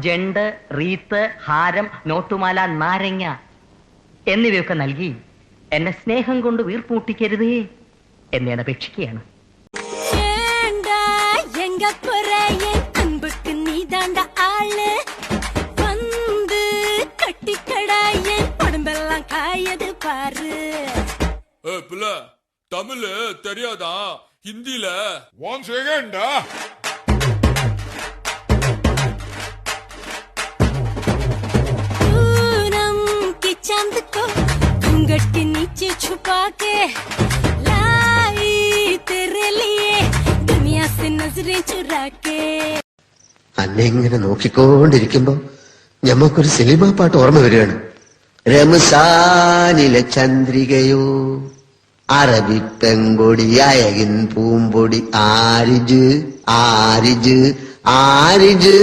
ജണ്ട് wreath ഹാരം നോട്ടുമാല നാരങ്ങ എന്നിവയൊക്കെ നൽകി എന്നെ സ്നേഹം കൊണ്ട് വീർപ്പൂട്ടിക്കരുതേ എന്നെ അപേക്ഷിക്കുകയാണ് தமிழ் தெரியாதா ஹிந்தில ஒன் செகண்டா चांद को घूंघट के नीचे छुपा के लाई तेरे लिए दुनिया से नजरें चुरा के അന്നെ ഇങ്ങനെ നോക്കിക്കൊണ്ടിരിക്കുമ്പോ ഞമ്മക്കൊരു സിനിമാ പാട്ട് ഓർമ്മ വരികയാണ് രമസാനിലെ ചന്ദ്രികയോ അറബി പെങ്കൊടി അയകിൻ പൂമ്പൊടി ആരിജ് ആരിജ് ആരിജ്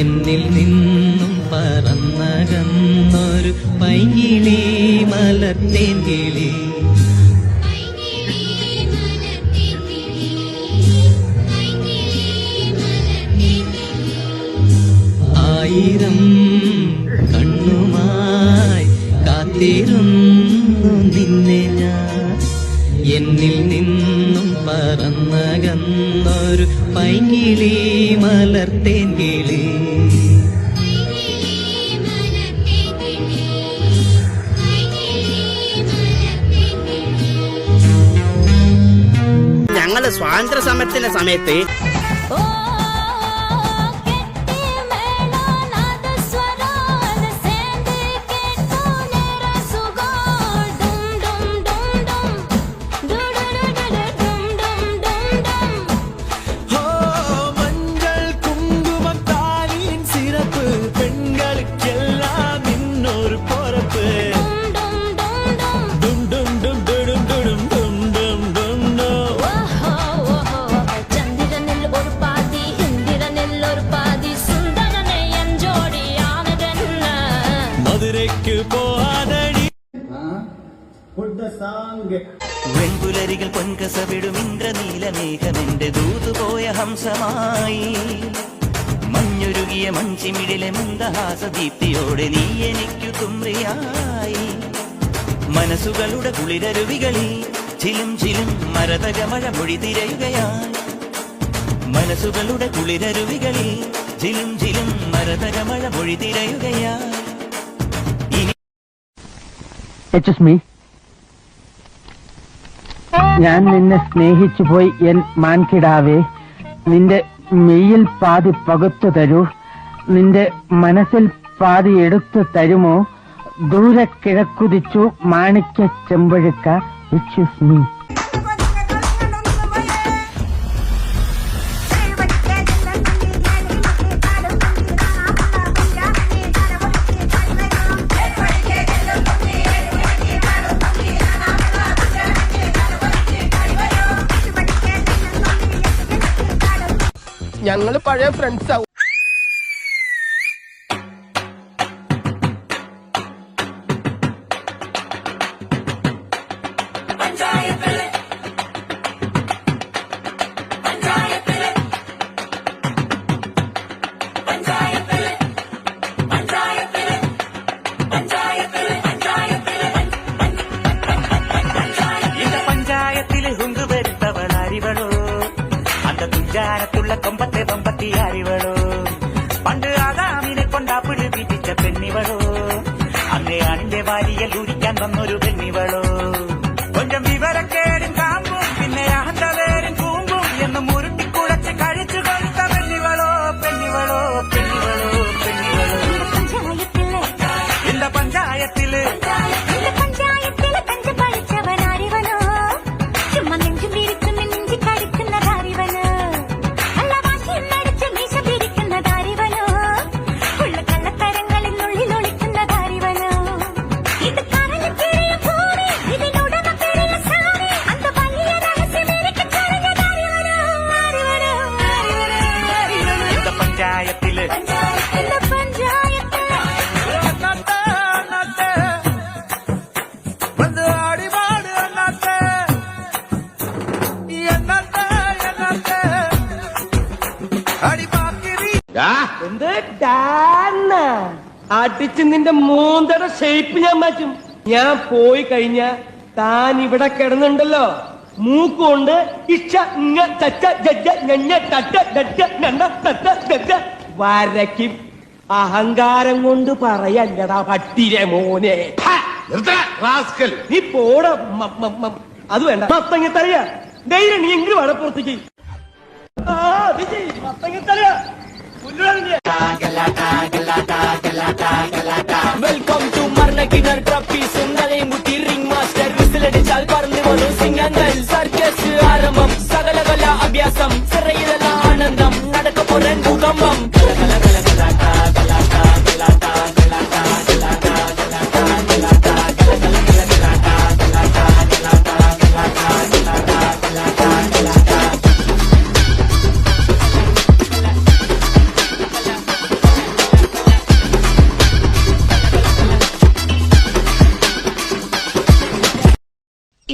എന്നിൽ നിന്നും പറന്നകന്നൊരു പൈകിളി മലത്തേൻ കിളി മഞ്ഞിലേ മലർത്തേങ്കിലേ ഞങ്ങൾ സ്വാതന്ത്ര്യ സമരത്തിന്റെ സമയത്ത് ദൂതുപോയ മഞ്ഞൊരുകിയ മഞ്ചിമിഴിലെ മന്ദഹാസ ദീപ്തിയോടെ നീ എനിക്കു തുമ്പ്രിയായി മനസ്സുകളുടെ കുളിരരുവികളിൽ ചിലും ചിലും മരതകമഴ മൊഴി തിരയുകയായി മനസ്സുകളുടെ കുളിരരുവികളിൽ ചിലും ചിലും മരതകമഴ മൊഴി തിരയുകയായി ഞാൻ നിന്നെ സ്നേഹിച്ചു പോയി എൻ മാൻകിടാവേ. നിന്റെ മെയ്യിൽ പാതി പകുത്തു തരൂ നിന്റെ മനസ്സിൽ പാതി എടുത്തു തരുമോ? ദൂരെ കിഴക്കുതിച്ചു മാണിക്യ ചെമ്പഴുക്ക എക്സ്ക്യൂസ് മീ ഞങ്ങൾ പഴയ ഫ്രണ്ട്സ് துஞ்சாரத்துள்ள கொம்பத்தை பம்பத்தி அறிவளோ? എന്ത്? ഡാന്ന അടിച്ച് നിന്റെ മൂന്തട ഷേപ്പ് ഞാൻ മാറ്റും. ഞാൻ പോയി കഴിഞ്ഞ താൻ ഇവിടെ കിടന്നുണ്ടല്ലോ. മൂക്കുകൊണ്ട് ഇഷ ഇങ്ങ ചച്ച ജജ്ജ ഞഞ്ഞ തട്ട വരയ്ക്കും. അഹങ്കാരം കൊണ്ട് പറയല്ലടാ പട്ടിരെ മോനെ! നീ പോട അത് വേണ്ട. മത്തങ്ങത്തറിയ. ധൈര്യം നീ എങ്കിലും വടപ്പുറത്തേക്ക് ആ അത് வெல்கம் டு மர்ண கிணர் ட்ரப்பி சிந்தனை முத்தி ரிங் மாஸ்டர் விசில் அடிச்சால் பறந்து வரும் சிங்கங்கள். சர்க்கஸ் ஆரம்பம் சகலகலா அபியாசம். சிறையிலெல்லாம் ஆனந்தம். நடக்க போறேன் பூகம்பம்.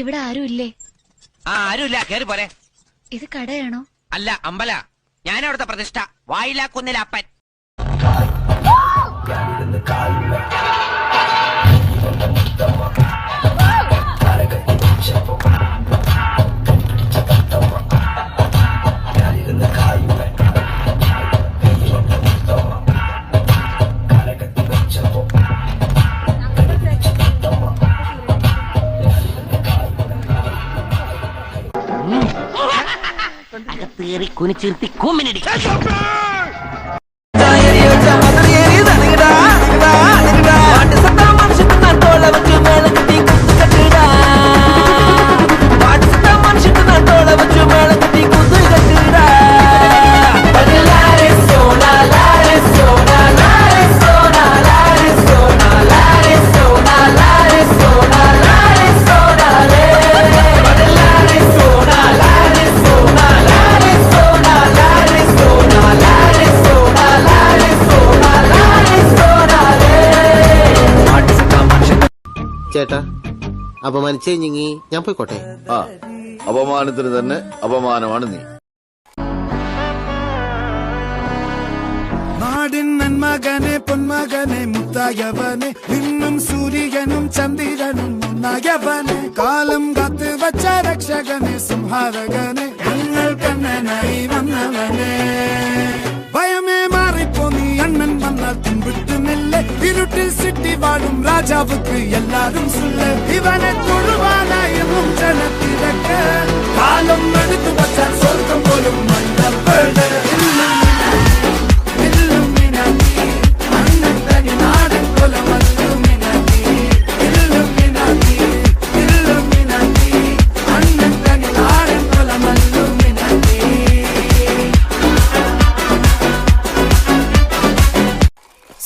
ഇവിടെ ആരുമില്ലേ ഇല്ലേ? ആ ആരുമില്ല. കേറി പോരെ. ഇത് കടയാണോ? അല്ല അമ്പല. ഞാൻ ഞാനവിടുത്തെ പ്രതിഷ്ഠ. വായിലാക്കുന്നില്ല അപ്പൻ. അകത്തേറി കുനിച്ചിരുത്തി കൂമ്മിനടി ചേട്ടാ. അപമാനിച്ചേ ഞങ്ങി. ഞാൻ പോയിക്കോട്ടെ. ആ അപമാനത്തിന് തന്നെ അപമാനമാണ് നീ. നാടിൻ നന്മകനെ പൊന്മകനെ മുത്തായവനെ നിന്നും സൂര്യനും ചന്ദ്രനും ഒന്നായവനെ കാലം കാത്ത് വച്ച രക്ഷകനെ സംഹാരകനെ ഞങ്ങൾ കണ്ണനായി വന്നവനെ. ഭയമേ മാറിപ്പോ നീ വാഴും രാജാവുക്ക് എല്ലാരും സുല്ല ഇവനെ തൊഴുവാനായും ജനത്തിരക്ക് കാലം എടുത്തു വച്ചാൽ സ്വർഗം പോലും മണ്ണപ്പെട്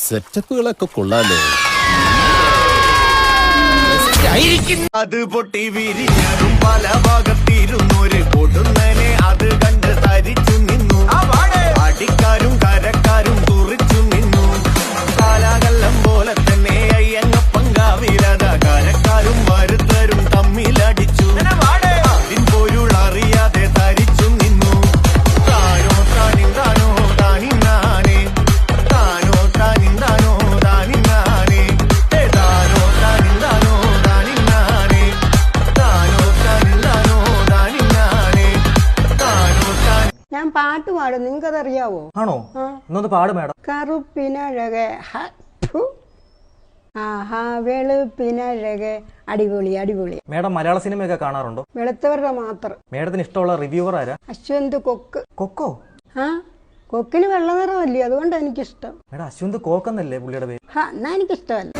സെറ്റപ്പുകളൊക്കെ കൊള്ളാലോ അത് പൊട്ടി വിരിഞ്ഞതും പല ഭാഗത്തിരുന്നൊരു പാടും. നിങ്ങൾക്കതറിയാവോ? ആണോ? എന്നൊന്ന് പാട് മേഡം. കറുപ്പിനഴകെ ആഹാ വെളുപ്പിനഴകെ. അടിപൊളി അടിപൊളി. മേഡം മലയാള സിനിമയൊക്കെ കാണാറുണ്ടോ? വെളുത്തവരുടെ മാത്രം. മേഡത്തിന് ഇഷ്ടമുള്ള റിവ്യൂവർ ആരാ? അശ്വന്ത് കൊക്ക്. കൊക്കോ? ആ കൊക്കിന് വെള്ള നിറമല്ലേ അതുകൊണ്ട് എനിക്കിഷ്ടം. മേഡം അശ്വന്ത് കോക്കെന്നല്ലേ പുള്ളിയുടെ പേര്? ഹാ എന്നാ എനിക്കിഷ്ടമല്ല.